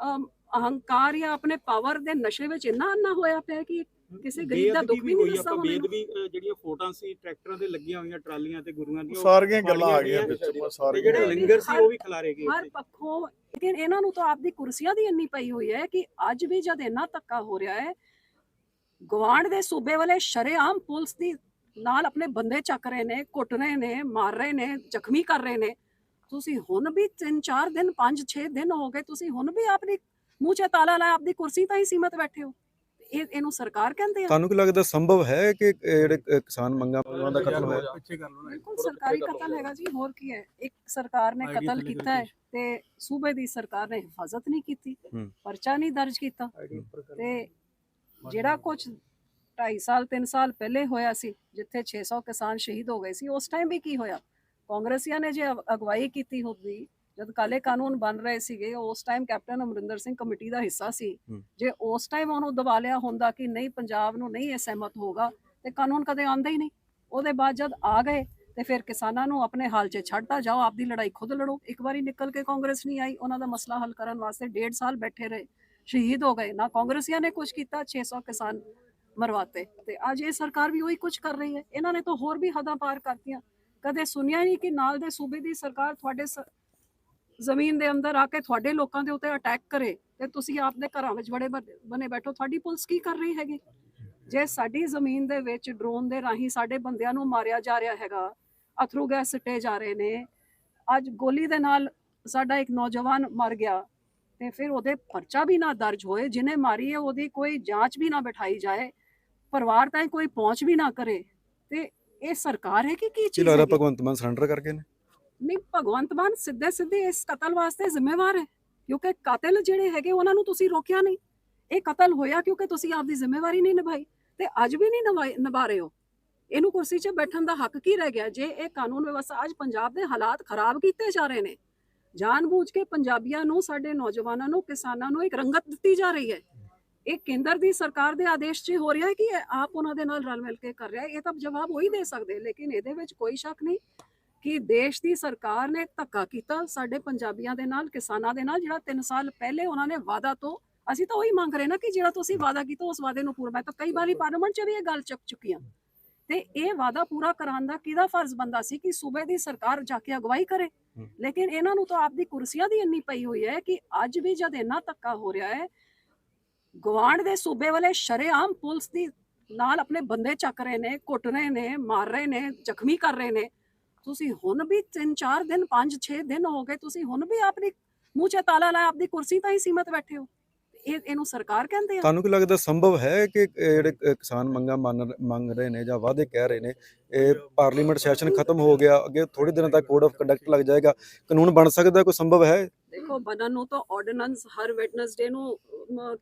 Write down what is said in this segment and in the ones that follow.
ਅਹੰਕਾਰ ਜਾਂ ਆਪਣੇ ਪਾਵਰ ਦੇ ਨਸ਼ੇ ਵਿੱਚ ਇੰਨਾ ਅੰਨਾ ਹੋਇਆ ਪਿਆ ਕਿ ਕਿਸੇ ਗਰੀਬ ਦਾ ਦੁੱਖ ਵੀ ਨਹੀਂ ਦੱਸਦਾ ਹੋਣਾ। ਬੇਅਦਬੀ ਅ, ਜਿਹੜੀਆਂ ਫੋਟੋਆਂ ਸੀ ਟਰੈਕਟਰਾਂ ਤੇ ਲੱਗੀਆਂ ਹੋਈਆਂ ਟਰਾਲੀਆਂ ਤੇ ਗੁਰੂਆਂ ਦੀਆਂ ਸਾਰੀਆਂ ਗੱਲਾਂ ਆ ਗਈਆਂ ਵਿੱਚ ਸਾਰੀਆਂ ਜਿਹੜੇ ਲੰਗਰ ਸੀ ਉਹ ਵੀ ਖਿਲਾਰੇ ਗਏ ਹਰ। ਪੱਖੋਂ ਲੇਕਿਨ ਇਹਨਾਂ ਨੂੰ ਤਾਂ ਆਪਦੀ ਕੁਰਸੀਆਂ ਦੀ ਇੰਨੀ ਪਈ ਹੋਈ ਹੈ ਕਿ ਅੱਜ ਵੀ ਜਦ ਇੰਨਾ ਧੱਕਾ ਹੋ ਰਿਹਾ ਹੈ ਗਵਾਂਡ ਦੇ ਸੂਬੇ ਵਾਲੇ ਸ਼ਰੇਆਮ ਪੁਲਿਸ ਦੀ ਨਾਲ ਆਪਣੇ ਬੰਦੇ ਚੱਕ ਰਹੇ ਨੇ ਕੁੱਟ ਰਹੇ ਨੇ ਮਾਰ ਰਹੇ ਨੇ ਜ਼ਖਮੀ ਕਰ ਰਹੇ ਨੇ। ਤੁਸੀਂ ਹੁਣ ਵੀ 3-4 ਦਿਨ 5-6 ਦਿਨ ਹੋ ਗਏ ਤੁਸੀਂ ਹੁਣ ਵੀ ਆਪਣੀ ਮੂੰਹ 'ਚ ਤਾਲਾ ਲਾਇਆ ਆਪਦੀ ਕੁਰਸੀ ਤਾਂ ਹੀ ਸੀਮਤ ਬੈਠੇ ਹੋ। ਇਹ ਇਹਨੂੰ ਸਰਕਾਰ ਕਹਿੰਦੇ ਆ? ਤੁਹਾਨੂੰ ਕੀ ਲੱਗਦਾ ਸੰਭਵ ਹੈ ਕਿ ਜਿਹੜੇ ਕਿਸਾਨ ਮੰਗਾਂ ਉਹਨਾਂ ਦਾ ਕਤਲ ਹੋਇਆ? ਪਿੱਛੇ ਕਰ ਲਓ ਬਿਲਕੁਲ ਸਰਕਾਰੀ ਕਤਲ ਹੈਗਾ ਜੀ ਹੋਰ ਕੀ ਹੈ? ਇੱਕ ਸਰਕਾਰ ਨੇ ਕਤਲ ਕੀਤਾ ਹੈ ਤੇ ਸੂਬੇ ਦੀ ਸਰਕਾਰ ਨੇ ਹਿਫਾਜ਼ਤ ਨਹੀਂ ਕੀਤੀ। ਪਰਚਾ ਨਹੀਂ ਦਰਜ ਕੀਤਾ। ਤੇ ਜਿਹੜਾ ਕੁਝ 2.5 ਸਾਲ 3 ਸਾਲ ਪਹਿਲੇ ਹੋਇਆ ਸੀ ਜਿੱਥੇ 600 ਕਿਸਾਨ ਸ਼ਹੀਦ ਹੋ ਗਏ ਸੀ ਉਸ ਟਾਈਮ ਵੀ ਕੀ ਹੋਇਆ? ਕਾਂਗਰਸੀਆਂ ਨੇ ਜੇ ਅਗ- ਅਗਵਾਈ ਕੀਤੀ ਹੁੰਦੀ ਜਦ ਕਾਲੇ ਕਾਨੂੰਨ ਬਣ ਰਹੇ ਸੀਗੇ ਉਸ time captain Amarinder Singh committee ਦਾ ਹਿੱਸਾ ਸੀ। ਜੇ ਉਸ ਟਾਈਮ ਉਹਨੂੰ ਦਬਾ ਲਿਆ ਹੁੰਦਾ ਕਿ ਨਹੀਂ ਪੰਜਾਬ ਨੂੰ ਨਹੀਂ ਇਹ ਸਹਿਮਤ ਹੋਗਾ ਤੇ ਕਾਨੂੰਨ ਕਦੇ ਆਉਂਦਾ ਹੀ ਨਹੀਂ। ਉਹਦੇ ਬਾਅਦ ਜਦ ਆ ਗਏ ਤੇ ਫਿਰ ਕਿਸਾਨਾਂ ਨੂੰ ਆਪਣੇ ਹਾਲ 'ਚ ਛੱਡਤਾ ਜਾਓ ਆਪਦੀ ਲੜਾਈ ਖੁਦ ਲੜੋ। ਇੱਕ ਵਾਰੀ ਨਿਕਲ ਕੇ ਕਾਂਗਰਸ ਨਹੀਂ ਆਈ ਉਹਨਾਂ ਦਾ ਮਸਲਾ ਹੱਲ ਕਰਨ ਵਾਸਤੇ ਡੇਢ ਸਾਲ ਬੈਠੇ ਰਹੇ ਸ਼ਹੀਦ ਹੋ ਗਏ। ਨਾ ਕਾਂਗਰਸੀਆਂ ਨੇ ਕੁਝ ਕੀਤਾ 600 ਕਿਸਾਨ ਮਰਵਾਤੇ। ਤੇ ਅੱਜ ਇਹ ਸਰਕਾਰ ਵੀ ਉਹੀ ਕੁਝ ਕਰ ਰਹੀ ਹੈ। ਇਹਨਾਂ ਨੇ ਤਾਂ ਹੋਰ ਵੀ ਹੱਦਾਂ ਪਾਰ ਕਰਤੀਆਂ। ਕਦੇ ਸੁਣਿਆ ਨਹੀਂ ਕਿ ਨਾਲ ਦੇ ਸੂਬੇ ਦੀ ਸਰਕਾਰ ਤੁਹਾਡੇ ਸ- ਜ਼ਮੀਨ ਦੇ ਅੰਦਰ ਆ ਕੇ ਤੁਹਾਡੇ ਲੋਕਾਂ ਦੇ ਉੱਤੇ ਅਟੈਕ ਕਰੇ ਤੇ ਤੁਸੀਂ ਆਪਦੇ ਘਰਾਂ ਵਿੱਚ ਬੜੇ ਬਨੇ ਬੈਠੋ। ਤੁਹਾਡੀ ਪੁਲਿਸ ਕੀ ਕਰ ਰਹੀ ਹੈਗੀ? ਜੇ ਸਾਡੀ ਜ਼ਮੀਨ ਦੇ ਵਿੱਚ ਡਰੋਨ ਦੇ ਰਾਹੀਂ ਸਾਡੇ ਬੰਦਿਆਂ ਨੂੰ ਮਾਰਿਆ ਜਾ ਰਿਹਾ ਹੈਗਾ, ਅਥਰੂ ਗੈਸ ਸਿੱਟੇ ਜਾ ਰਹੇ ਨੇ, ਅੱਜ ਗੋਲੀ ਦੇ ਨਾਲ ਸਾਡਾ ਇੱਕ ਨੌਜਵਾਨ ਮਰ ਗਿਆ ਤੇ ਫਿਰ ਉਹਦੇ ਪਰਚਾ ਵੀ ਨਾ ਦਰਜ ਹੋਏ, ਜਿਹਨੇ ਮਾਰੀ ਹੈ ਉਹਦੀ ਕੋਈ ਜਾਂਚ ਵੀ ਨਾ ਬਿਠਾਈ ਜਾਏ, ਪਰਿਵਾਰ ਤਾਈਂ ਕੋਈ ਪਹੁੰਚ ਵੀ ਨਾ ਕਰੇ ਤੇ ਇਹ ਸਰਕਾਰ ਹੈ ਕਿ ਕੀ ਚੀਜ਼ ਲੱਗਦਾ ਹੈ ਭਗਵੰਤ ਮਾਨ ਸਰੈਂਡਰ ਕਰਕੇ ਨੇ। ਨਹੀਂ ਭਗਵੰਤ ਮਾਨ ਸਿੱਧੇ ਸਿੱਧੇ ਇਸ ਕਤਲ ਵਾਸਤੇ ਜ਼ਿੰਮੇਵਾਰ ਹੈ ਕਿਉਂਕਿ ਕਾਤਲ ਜਿਹੜੇ ਹੈਗੇ ਉਹਨਾਂ ਨੂੰ ਤੁਸੀਂ ਰੋਕਿਆ ਨਹੀਂ। ਇਹ ਕਤਲ ਹੋਇਆ ਕਿਉਂਕਿ ਤੁਸੀਂ ਆਪਦੀ ਜ਼ਿੰਮੇਵਾਰੀ ਨਹੀਂ ਨਿਭਾਈ ਤੇ ਅੱਜ ਵੀ ਨਹੀਂ ਨਿਭਾ ਰਹੇ ਹੋ। ਇਹਨੂੰ ਕੁਰਸੀ 'ਚ ਬੈਠਣ ਦਾ ਹੱਕ ਕੀ ਰਹਿ ਗਿਆ? ਜੇ ਇਹ ਕਾਨੂੰਨ ਵਿਵਸਥਾ ਅੱਜ ਪੰਜਾਬ ਦੇ ਹਾਲਾਤ ਖਰਾਬ ਕੀਤੇ ਜਾ ਰਹੇ ਨੇ ਜਾਣਬੁੱਝ ਕੇ ਪੰਜਾਬੀਆਂ ਨੂੰ ਸਾਡੇ ਨੌਜਵਾਨਾਂ ਨੂੰ ਕਿਸਾਨਾਂ ਨੂੰ ਇੱਕ ਰੰਗਤ ਦਿੱਤੀ ਜਾ ਰਹੀ ਹੈ। ਇਹ ਕੇਂਦਰ ਦੀ ਸਰਕਾਰ ਦੇ ਆਦੇਸ਼ 'ਚ ਹੋ ਰਿਹਾ ਹੈ ਕਿ ਆਪ ਉਹਨਾਂ ਦੇ ਨਾਲ ਰਲ ਮਿਲ ਕੇ ਕਰ ਰਿਹਾ ਹੈ। ਇਹ ਤਾਂ ਜਵਾਬ ਉਹੀ ਦੇ ਸਕਦੇ ਲੇਕਿਨ ਇਹਦੇ ਵਿੱਚ ਕੋਈ ਸ਼ੱਕ ਨਹੀਂ ਕਿ ਦੇਸ਼ ਦੀ ਸਰਕਾਰ ਨੇ ਧੱਕਾ ਕੀਤਾ ਸਾਡੇ ਪੰਜਾਬੀਆਂ ਦੇ ਨਾਲ ਕਿਸਾਨਾਂ ਦੇ ਨਾਲ ਜਿਹੜਾ 3 ਸਾਲ ਪਹਿਲੇ ਉਹਨਾਂ ਨੇ ਵਾਅਦਾ ਤੋਂ ਅਸੀਂ ਤਾਂ ਉਹੀ ਮੰਗ ਰਹੇ ਨਾ ਕਿ ਜਿਹੜਾ ਤੁਸੀਂ ਵਾਅਦਾ ਕੀਤਾ ਉਸ ਵਾਅਦੇ ਨੂੰ ਪੂਰਾ ਮੈਂ ਤਾਂ ਕਈ ਵਾਰੀ ਪਾਰਲੀਮੈਂਟ 'ਚ ਵੀ ਇਹ ਗੱਲ ਚੱਕ ਚੁੱਕੀ ਹਾਂ। ਤੇ ਇਹ ਵਾਅਦਾ ਪੂਰਾ ਕਰਾਉਣ ਦਾ ਕਿਹਦਾ ਫਰਜ਼ ਬੰਦਾ ਸੀ ਕਿ ਸੂਬੇ ਦੀ ਸਰਕਾਰ ਜਾ ਕੇ ਅਗਵਾਈ ਕਰੇ। ਲੇਕਿਨ ਇਹਨਾਂ ਨੂੰ ਤਾਂ ਆਪਦੀ ਕੁਰਸੀਆਂ ਦੀ ਇੰਨੀ ਪਈ ਹੋਈ ਹੈ ਕਿ ਅੱਜ ਵੀ ਜਦ ਇੰਨਾ ਧੱਕਾ ਹੋ ਰਿਹਾ ਹੈ ਗਵਾਂਡ ਦੇ ਸੂਬੇ ਵਾਲੇ ਸ਼ਰੇਆਮ ਪੁਲਿਸ ਦੀ ਨਾਲ ਆਪਣੇ ਬੰਦੇ ਚੱਕ ਰਹੇ ਨੇ ਕੁੱਟ ਰਹੇ ਨੇ ਮਾਰ ਰਹੇ ਨੇ ਜ਼ਖਮੀ ਕਰ ਰਹੇ ਨੇ। ਤੁਸੀਂ ਹੁਣ ਵੀ 3-4 ਦਿਨ 5-6 ਦਿਨ ਹੋ ਗਏ ਤੁਸੀਂ ਹੁਣ ਵੀ ਆਪਣੀ ਮੂੰਹ 'ਚ ਤਾਲਾ ਲਾਇਆ ਆਪਦੀ ਕੁਰਸੀ ਤਾਂ ਹੀ ਸੀਮਤ ਬੈਠੇ ਹੋ। ਇਹ ਇਹਨੂੰ ਸਰਕਾਰ ਕਹਿੰਦੇ ਆ? ਤੁਹਾਨੂੰ ਕੀ ਲੱਗਦਾ ਸੰਭਵ ਹੈ ਕਿ ਜਿਹੜੇ ਕਿਸਾਨ ਮੰਗਾਂ ਮੰਗ ਰਹੇ ਨੇ ਜਾਂ ਵਾਅਦੇ ਕਹਿ ਰਹੇ ਨੇ ਇਹ ਪਾਰਲੀਮੈਂਟ ਸੈਸ਼ਨ ਖਤਮ ਹੋ ਗਿਆ ਅੱਗੇ ਥੋੜੇ ਦਿਨਾਂ ਤੱਕ ਕੋਡ ਆਫ ਕੰਡਕਟ ਲੱਗ ਜਾਏਗਾ। ਕਾਨੂੰਨ ਬਣ ਸਕਦਾ ਕੋਈ ਸੰਭਵ ਹੈ? ਦੇਖੋ ਬਣਨ ਨੂੰ ਤਾਂ ਆਰਡੀਨੈਂਸ ਹਰ ਵੈਡਨਸਡੇ ਨੂੰ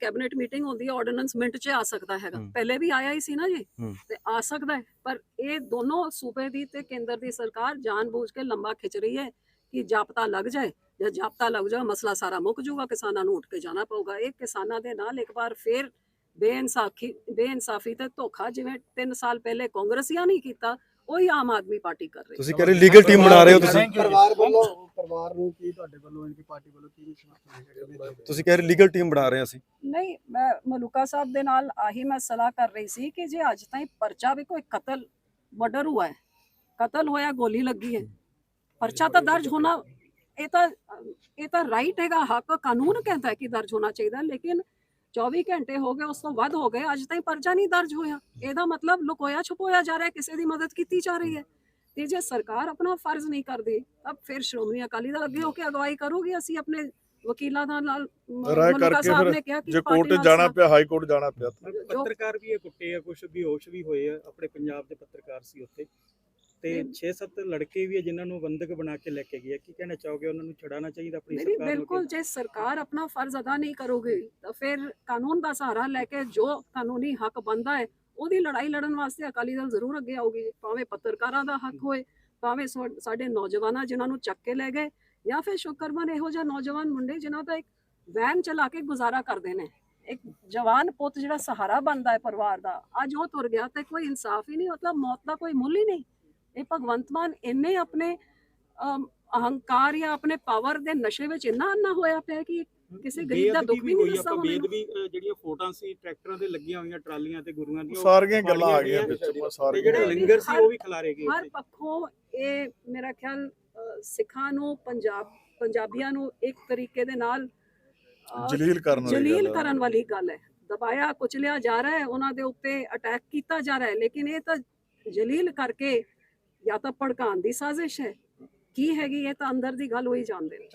ਕੈਬਨਿਟ ਮੀਟਿੰਗ ਹੁੰਦੀ ਹੈ ਆਰਡੀਨੈਂਸ ਮਿੰਟ 'ਚ ਆ ਸਕਦਾ ਹੈਗਾ। ਪਹਿਲੇ ਵੀ ਆਇਆ ਹੀ ਸੀ ਨਾ ਜੀ। ਤੇ ਆ ਸਕਦਾ ਹੈ ਪਰ ਇਹ ਦੋਨੋਂ ਸੂਬੇ ਦੀ ਤੇ ਕੇਂਦਰ ਦੀ ਸਰਕਾਰ ਜਾਣਬੁੱਝ ਕੇ ਲੰਬਾ ਖਿੱਚ ਰਹੀ ਹੈ ਕਿ ਜਾਪਤਾ ਲੱਗ ਜਾਏ ਜੇ ਜਾਪਤਾ ਲੱਗ ਜਾਏ ਮਸਲਾ ਸਾਰਾ ਮੁੱਕ ਜਾਊਗਾ ਕਿਸਾਨਾਂ ਨੂੰ ਉੱਠ ਕੇ ਜਾਣਾ ਪਊਗਾ ਇਹ ਕਿਸਾਨਾਂ ਦੇ ਨਾਲ ਇੱਕ ਵਾਰ ਫੇਰ ਬੇਇਨਸਾਫੀ ਬੇਇਨਸਾਫੀ ਤੇ ਧੋਖਾ ਜਿਵੇਂ 3 ਸਾਲ ਪਹਿਲੇ ਕਾਂਗਰਸੀਆਂ ਨਹੀਂ ਕੀਤਾ ਉਹੀ ਆਮ ਆਦਮੀ ਪਾਰਟੀ ਕਰ ਰਹੀ ਹੈ। ਤੁਸੀਂ ਕਹਿ ਰਹੇ ਲੀਗਲ ਟੀਮ ਬਣਾ ਰਹੇ ਹੋ ਤੁਸੀਂ? ਪਰਿਵਾਰ ਵੱਲੋਂ ਪਰਿਵਾਰ ਨੂੰ ਕੀ ਤੁਹਾਡੇ ਵੱਲੋਂ ਇਨਕੀ ਪਾਰਟੀ ਵੱਲੋਂ ਕੀ ਸਮਰਥਨ ਤੁਸੀਂ ਕਹਿ ਰਹੇ ਲੀਗਲ ਟੀਮ ਬਣਾ ਰਹੇ ਅਸੀਂ? ਨਹੀਂ ਮੈਂ ਮਲੂਕਾ ਸਾਹਿਬ ਦੇ ਨਾਲ ਆਹੀ ਮੈਂ ਸਲਾਹ ਕਰ ਰਹੀ ਸੀ ਕਿ ਜੇ ਅੱਜ ਤਾਈਂ ਪਰਚਾ ਵੀ ਕੋਈ ਕਤਲ ਮਰਡਰ ਹੁਆ ਹੈ ਕਤਲ ਹੋਇਆ ਗੋਲੀ ਲੱਗੀ ਹੈ ਪਰਚਾ ਤਾਂ ਦਰਜ ਹੋਣਾ ਇਹ ਤਾਂ ਇਹ ਤਾਂ ਰਾਈਟ ਹੈਗਾ ਹੱਕ ਕਾਨੂੰਨ ਕਹਿੰਦਾ ਹੈ ਕਿ ਦਰਜ ਹੋਣਾ ਚਾਹੀਦਾ ਲੇਕਿਨ 24 ਘੰਟੇ ਹੋ ਗਏ ਉਸ ਤੋਂ ਵੱਧ ਹੋ ਗਏ ਅੱਜ ਤਾਈਂ ਪਰਚਾ ਨਹੀਂ ਦਰਜ ਹੋਇਆ। ਇਹਦਾ ਮਤਲਬ ਲੁਕੋਇਆ ਛੁਪੋਇਆ ਜਾ ਰਿਹਾ ਕਿਸੇ ਦੀ ਮਦਦ ਕੀਤੀ ਜਾ ਰਹੀ ਹੈ। ਤੇ ਜੇ ਸਰਕਾਰ ਆਪਣਾ ਫਰਜ਼ ਨਹੀਂ ਕਰਦੀ ਤਾਂ ਫਿਰ ਸ਼੍ਰੋਮਣੀ ਅਕਾਲੀ ਦਲ ਅੱਗੇ ਹੋ ਕੇ ਅਗਵਾਈ ਕਰੂਗੀ। ਅਸੀਂ ਆਪਣੇ ਵਕੀਲਾਂ ਦਾ ਨਾਲ ਰਾਏ ਕਰਕੇ ਫਿਰ ਨੇ ਕਿਹਾ ਕਿ ਜੇ ਕੋਰਟ ਜਾਣਾ ਪਿਆ ਹਾਈ ਕੋਰਟ ਜਾਣਾ ਪਿਆ ਪੱਤਰਕਾਰ ਵੀ ਇਹ ਕੁੱਟੇ ਆ ਕੁਝ ਬੇਹੋਸ਼ ਵੀ ਹੋਏ ਆ ਆਪਣੇ ਪੰਜਾਬ ਦੇ ਪੱਤਰਕਾਰ ਸੀ ਉੱਥੇ। ਤੇ ਨਹੀਂ। 6-7 ਲੜਕੇ ਵੀ ਆ ਜਿਨ੍ਹਾਂ ਨੂੰ ਬੰਦਕ ਬਣਾ ਕੇ ਲੈ ਕੇ ਗਏ ਕੀ ਕਹਿਣਾ ਚਾਹੋਗੇ? ਉਹਨਾਂ ਨੂੰ ਛਡਾਣਾ ਚਾਹੀਦਾ ਆਪਣੀ ਸਰਕਾਰ ਨੂੰ ਬਿਲਕੁਲ ਜੇ ਸਰਕਾਰ ਆਪਣਾ ਫਰਜ਼ ਅਦਾ ਨਹੀਂ ਕਰੋਗੇ ਤਾਂ ਫਿਰ ਕਾਨੂੰਨ ਦਾ ਸਹਾਰਾ ਲੈ ਕੇ ਜੋ ਕਾਨੂੰਨੀ ਹੱਕ ਬਣਦਾ ਹੈ ਉਹਦੀ ਲੜਾਈ ਲੜਨ ਵਾਸਤੇ ਅਕਾਲੀ ਦਲ ਜ਼ਰੂਰ ਅੱਗੇ ਆਊਗੀ। ਭਾਵੇਂ ਪੱਤਰਕਾਰਾਂ ਦਾ ਹੱਕ ਹੋਏ ਭਾਵੇਂ ਸਾਡੇ ਨੌਜਵਾਨਾਂ ਜਿਨ੍ਹਾਂ ਨੂੰ ਚੱਕ ਕੇ ਲੈ ਗਏ ਜਾਂ ਫਿਰ ਸ਼ੁਕਰਮਨ ਇਹੋ ਜਿਹਾ ਨੌਜਵਾਨ ਮੁੰਡੇ ਜਿਨ੍ਹਾਂ ਦਾ ਇੱਕ ਵੈਨ ਚਲਾ ਕੇ ਗੁਜ਼ਾਰਾ ਕਰਦੇ ਨੇ। ਇੱਕ ਜਵਾਨ ਪੁੱਤ ਜਿਹੜਾ ਸਹਾਰਾ ਬਣਦਾ ਹੈ ਪਰਿਵਾਰ ਦਾ ਅੱਜ ਉਹ ਤੁਰ ਗਿਆ ਤੇ ਕੋਈ ਇਨਸਾਫ ਹੀ ਨਹੀਂ ਮਤਲਬ ਮੌਤ ਦਾ ਕੋਈ ਮੁੱਲ ਹੀ ਨਹੀਂ। ਇਹ ਭਗਵੰਤ ਮਾਨ ਇੰਨੇ ਆਪਣੇ ਅਹੰਕਾਰ ਜਾਂ ਆਪਣੇ ਪਾਵਰ ਦੇ ਨਸ਼ੇ ਵਿੱਚ ਇੰਨਾ ਅੰਨਾ ਹੋਇਆ ਪਿਆ ਕਿ ਕਿਸੇ ਗਰੀਬ ਦਾ ਦੁੱਖ ਵੀ ਨਹੀਂ ਦੱਸਦਾ ਨੂੰ। ਬੇਦਬੀ ਜਿਹੜੀਆਂ ਫੋਟੋਆਂ ਸੀ ਟਰੈਕਟਰਾਂ ਤੇ ਲੱਗੀਆਂ ਹੋਈਆਂ ਟਰਾਲੀਆਂ ਤੇ ਗੁਰੂਆਂ ਦੀਆਂ ਸਾਰੀਆਂ ਗੱਲਾਂ ਆ ਗਈਆਂ ਵਿੱਚ ਸਾਰੀਆਂ ਜਿਹੜੇ। ਲੰਗਰ ਸੀ ਉਹ ਵੀ ਖਿਲਾਰੇ ਗਏ ਹਰ। ਪੱਖੋਂ ਇਹ ਮੇਰਾ ਖਿਆਲ ਸਿੱਖਾਂ ਨੂੰ ਪੰਜਾਬ ਪੰਜਾਬੀਆਂ ਨੂੰ ਇੱਕ ਤਰੀਕੇ ਦੇ ਨਾਲ ਜਲੀਲ ਕਰਨ ਵਾਲੀ ਜਲੀਲ। ਕਰਨ ਵਾਲੀ ਗੱਲ ਹੈ ਦਬਾਇਆ ਕੁਚਲਿਆ ਜਾ ਰਿਹਾ ਹੈ ਉਹਨਾਂ ਦੇ ਉੱਤੇ ਅਟੈਕ ਕੀਤਾ ਜਾ ਰਿਹਾ ਹੈ ਲੇਕਿਨ ਇਹ ਤਾਂ ਜਲੀਲ ਕਰਕੇ ਜਾਂ ਤਾਂ ਭੜਕਾਉਣ ਦੀ ਸਾਜ਼ਿਸ਼ ਹੈ। ਕੀ ਹੈਗੀ ਇਹ ਤਾਂ ਅੰਦਰ ਦੀ ਗੱਲ ਹੋਈ ਜਾਣਦੇ ਨੇ।